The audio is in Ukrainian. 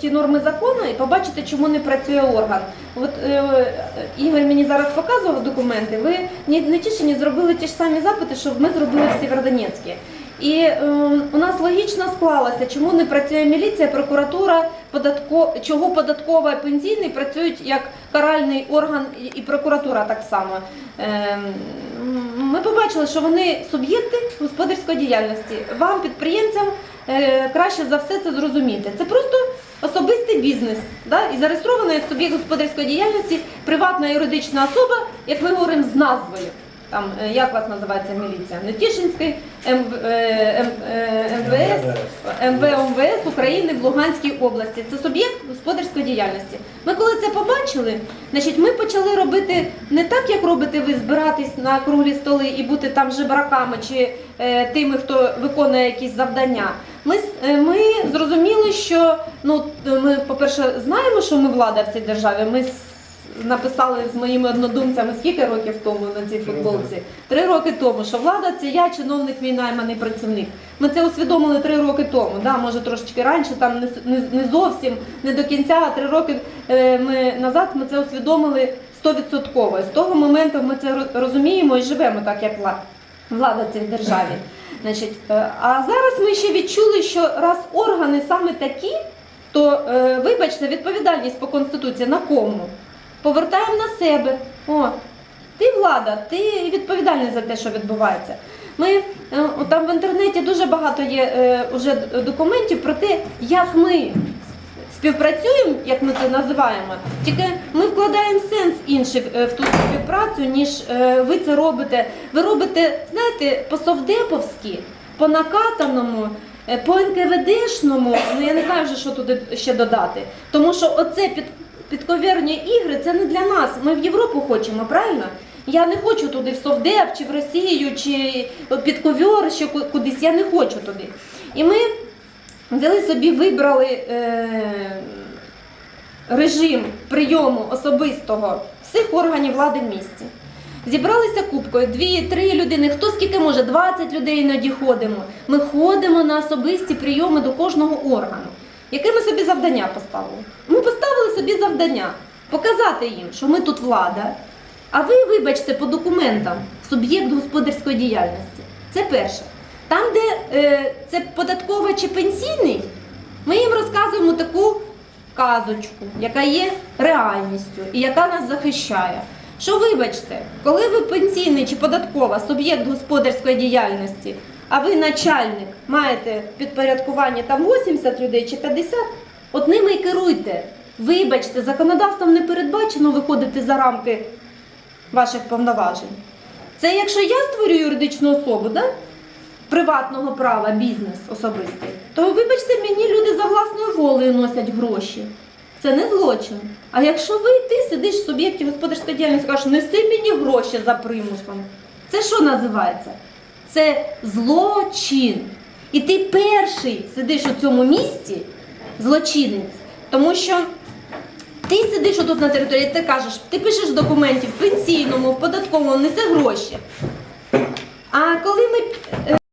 ті норми закону і побачите, чому не працює орган. От е, Ігор мені зараз показував документи. Ви ні, не Тішині зробили ті ж самі запити, що ми зробили в Сєвєродонецьку. І е, у нас логічно склалося, чому не працює міліція, прокуратура, податко, чого податкова і пенсійний працюють як каральний орган і, і прокуратура так само. Е, ми побачили, що вони суб'єкти господарської діяльності. Вам, підприємцям, е, краще за все це зрозуміти. Це просто особистий бізнес, да? і зареєстровано як суб'єкт господарської діяльності, приватна юридична особа, як ми говоримо, з назвою. Там, е, як вас називається міліція? Нетішинський МВ, е, е, МВС, України в Луганській області. Це суб'єкт господарської діяльності. Ми коли це побачили, значить, ми почали робити не так, як робите ви, збиратись на круглі столи і бути там жебраками чи е, тими, хто виконує якісь завдання. Ми, е, ми зрозуміли, що ну, ми, по-перше, знаємо, що ми влада в цій державі. Ми написали з моїми однодумцями скільки років тому на цій футболці? Три роки тому, що влада це я, чиновник, мій найманий працівник. Ми це усвідомили три роки тому. Да, може трошечки раніше, там не, не, не зовсім, не до кінця, а три роки е, ми назад ми це усвідомили стовідсотково. З того моменту ми це розуміємо і живемо так, як влада, влада в цій державі. Значить, е, а зараз ми ще відчули, що раз органи саме такі, то е, вибачте, відповідальність по конституції на кому? Повертаємо на себе. О, ти влада, ти відповідальний за те, що відбувається. Ми е, там в інтернеті дуже багато є е, документів про те, як ми співпрацюємо, як ми це називаємо. Тільки ми вкладаємо сенс інший е, в ту співпрацю, ніж е, ви це робите. Ви робите, знаєте, по-совдеповськи, по накатаному. е, По НКВДшному, ну я не знаю вже, що туди ще додати. Тому що оце під, підковірні ігри це не для нас. Ми в Європу хочемо, правильно? Я не хочу туди в Совдеп, чи в Росію, чи під ковьор, ще кудись. Я не хочу туди. І ми взяли собі, вибрали е, режим прийому особистого всіх органів влади в місті. Зібралися кубкою, дві-три людини, хто скільки може, 20 людей іноді ходимо. Ми ходимо на особисті прийоми до кожного органу. Яке ми собі завдання поставили? Ми поставили собі завдання показати їм, що ми тут влада, а ви, вибачте, по документам суб'єкт господарської діяльності. Це перше. Там, де е, це податковий чи пенсійний, ми їм розказуємо таку казочку, яка є реальністю і яка нас захищає. Що вибачте, коли ви пенсійний чи податкова суб'єкт господарської діяльності, а ви начальник маєте підпорядкування там 80 людей чи 50, от ними і керуйте. Вибачте, законодавством не передбачено виходити за рамки ваших повноважень. Це якщо я створю юридичну особу, да? приватного права, бізнес особистий, то вибачте, мені люди за власною волею носять гроші. Це не злочин. А якщо ви ти сидиш в суб'єкті господарської діяльності, кажеш, неси мені гроші за примусом. Це що називається? Це злочин. І ти перший сидиш у цьому місці, злочинець, тому що ти сидиш отут на території, ти кажеш, ти пишеш документи в пенсійному, в податковому, неси гроші. А коли ми е,